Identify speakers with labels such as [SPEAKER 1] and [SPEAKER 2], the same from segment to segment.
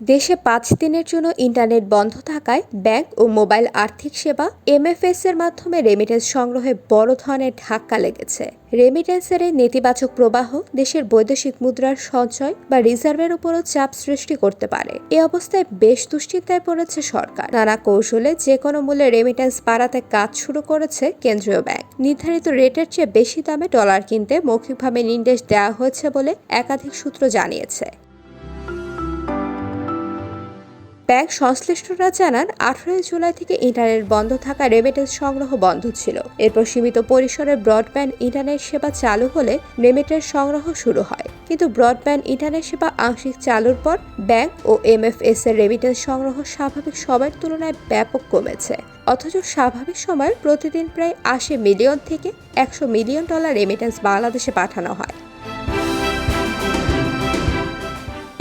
[SPEAKER 1] দেশে পাঁচ দিনের জন্য ইন্টারনেট বন্ধ থাকায় ব্যাংক ও মোবাইল আর্থিক সেবা, এমএফএস এর মাধ্যমে রেমিটেন্স সংগ্রহে বড় ধরনের ধাক্কা লেগেছে। রেমিটেন্সের এই নেতিবাচক প্রবাহ দেশের বৈদেশিক মুদ্রার সঞ্চয় বা রিজার্ভের উপরও চাপ সৃষ্টি করতে পারে। এ অবস্থায় বেশ দুশ্চিন্তায় পড়েছে সরকার। নানা কৌশলে যে কোনো মূল্যে রেমিটেন্স বাড়াতে কাজ শুরু করেছে কেন্দ্রীয় ব্যাংক। নির্ধারিত রেটের চেয়ে বেশি দামে ডলার কিনতে মৌখিকভাবে নির্দেশ দেওয়া হয়েছে বলে একাধিক সূত্র জানিয়েছে। ব্যাংক সংশ্লিষ্টরা জানান, আঠারোই জুলাই থেকে ইন্টারনেট বন্ধ থাকা রেমিটেন্স সংগ্রহ বন্ধ ছিল। এরপর সীমিত পরিসরে ব্রডব্যান্ড ইন্টারনেট সেবা চালু হলে রেমিটেন্স সংগ্রহ শুরু হয়। কিন্তু ব্রডব্যান্ড ইন্টারনেট সেবা আংশিক চালুর পর ব্যাংক ও এমএফএস এর রেমিটেন্স সংগ্রহ স্বাভাবিক সময়ের তুলনায় ব্যাপক কমেছে। অথচ স্বাভাবিক সময়ের প্রতিদিন প্রায় আশি মিলিয়ন থেকে একশো মিলিয়ন ডলার রেমিটেন্স বাংলাদেশে পাঠানো হয়।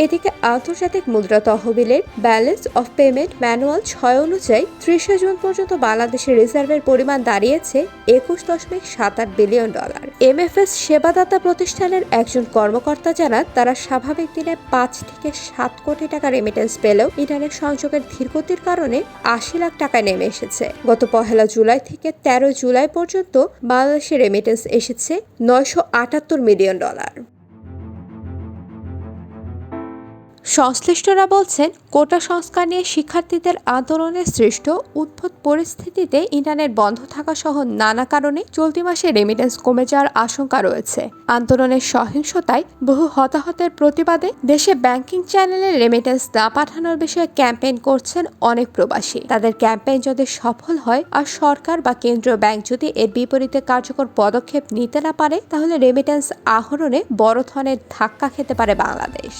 [SPEAKER 1] এদিকে আন্তর্জাতিক মুদ্রা তহবিলের ব্যালেন্স অফ পেমেন্ট ম্যানুয়াল ছয় অনুযায়ী ত্রিশে জুন পর্যন্ত বাংলাদেশের রিজার্ভের পরিমাণ দাঁড়িয়েছে একুশ দশমিক সাত আট বিলিয়ন ডলার। এমএফএস সেবাদাতা প্রতিষ্ঠানের একজন কর্মকর্তা জানান, তারা স্বাভাবিক দিনে পাঁচ থেকে সাত কোটি টাকা রেমিটেন্স পেলেও ইন্টারনেট সংযোগের ধীরগতির কারণে আশি লাখ টাকায় নেমে এসেছে। গত পহেলা জুলাই থেকে তেরো জুলাই পর্যন্ত বাংলাদেশে রেমিটেন্স এসেছে নয়শো আটাত্তর মিলিয়ন ডলার। সংশ্লিষ্টরা বলছেন, কোটা সংস্কার নিয়ে শিক্ষার্থীদের আন্দোলনের সৃষ্ট উদ্ভুত পরিস্থিতিতে ইন্টারনেট বন্ধ থাকা সহ নানা কারণে চলতি মাসে রেমিটেন্স কমে যাওয়ার আশঙ্কা রয়েছে। আন্দোলনের সহিংসতায় বহু হতাহতের প্রতিবাদে দেশে ব্যাংকিং চ্যানেলে রেমিটেন্স না পাঠানোর বিষয়ে ক্যাম্পেইন করছেন অনেক প্রবাসী। তাদের ক্যাম্পেইন যদি সফল হয় আর সরকার বা কেন্দ্রীয় ব্যাংক যদি এর বিপরীতে কার্যকর পদক্ষেপ নিতে না পারে, তাহলে রেমিটেন্স আহরণে বড় ধরনের ধাক্কা খেতে পারে বাংলাদেশ।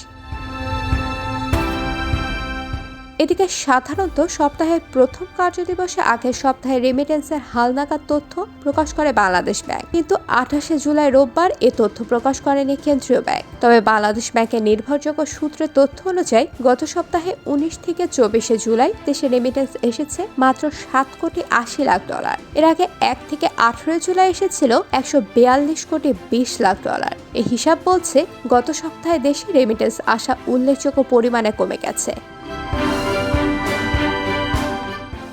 [SPEAKER 1] এদিকে সাধারণত সপ্তাহের প্রথম কার্যদিবসে আগের সপ্তাহে রেমিটেন্সের হালনাগাদ তথ্য প্রকাশ করে বাংলাদেশ ব্যাংক। কিন্তু আঠাশে জুলাই রোববার এ তথ্য প্রকাশ করেনি কেন্দ্রীয় ব্যাংক। তবে বাংলাদেশ ব্যাংকের নির্ভরযোগ্য সূত্রের তথ্য অনুযায়ী গত সপ্তাহে উনিশ থেকে চব্বিশে জুলাই দেশে রেমিটেন্স এসেছে মাত্র সাত কোটি আশি লাখ ডলার। এর আগে এক থেকে আঠারো জুলাই এসেছিল একশো বিয়াল্লিশ কোটি বিশ লাখ ডলার। এই হিসাব বলছে গত সপ্তাহে দেশে রেমিটেন্স আসা উল্লেখযোগ্য পরিমাণে কমে গেছে।